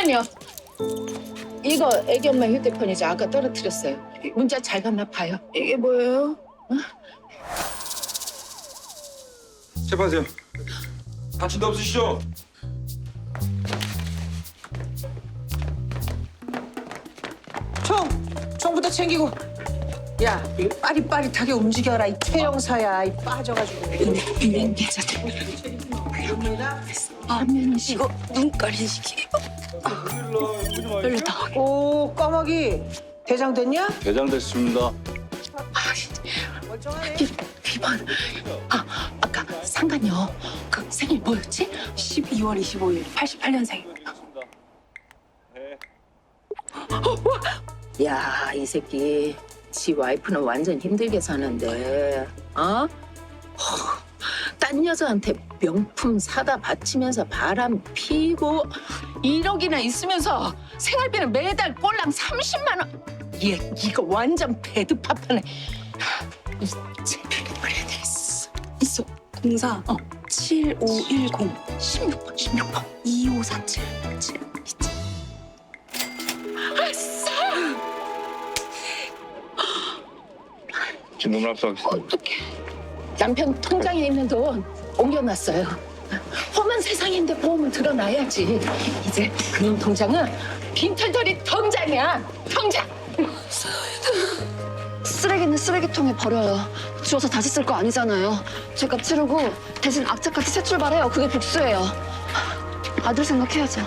잠깐만요. 이거 애기 엄마 휴대폰이죠. 아까 떨어뜨렸어요. 문자 잘 갔나 봐요. 이게 뭐예요? 체크하세요. 다친 데 없으시죠? 총! 총부터 챙기고. 야, 이 빠릿빠릿하게 움직여라. 이 최영사야. 이 빠져가지고. 계좌 화면이시 이거 눈가리시기 별로다. 오, 까마귀. 대장 됐냐? 대장 됐습니다. 멀쩡하네. 비번. 아 아까 상관요. 그 생일 뭐였지? 12월 25일 88년생입니다. 야, 이 새끼. 지 와이프는 완전 힘들게 사는데, 어? 허, 딴 여자한테 명품 사다 바치면서 바람 피고 1억이나 있으면서 생활비는 매달 꼴랑 30만 원. 얘 이거 완전 배드팝하네. 이 제비를 버려야 되겠어. 있어. 공사 어. 7510 16번, 16번. 2547 7, 있지. 아싸! 진동을 합수하겠습니다. 어떡해. 남편 통장에 있는 돈 옮겨놨어요. 험한 세상인데 보험은 들어놔야지. 이제 그놈 통장은 빈털터리 통장이야. 통장. 쓰레기는 쓰레기통에 버려요 주워서 다시 쓸 거 아니잖아요 죄값 치르고 대신 악재까지 새 출발해요 그게 복수예요 아들 생각해야죠